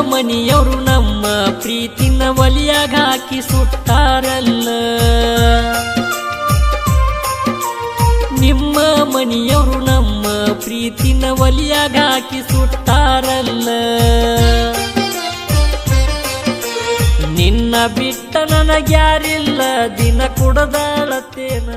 ಮನಿಯವರು ನಮ್ಮ ಪ್ರೀತಿನ ಒಲಿಯಾಗ ಹಾಕಿ ಸುಟ್ಟಾರಲ್ಲ. ನಿಮ್ಮ ಮನಿಯವರು ನಮ್ಮ ಪ್ರೀತಿನ ಒಲಿಯಾಗ ಹಾಕಿ ಸುಟ್ಟಾರಲ್ಲ. ನಿನ್ನ ಬಿಟ್ಟ ನನಗ್ಯಾರಿಲ್ಲ, ದಿನ ಕುಡದಾಳತ್ತೇನ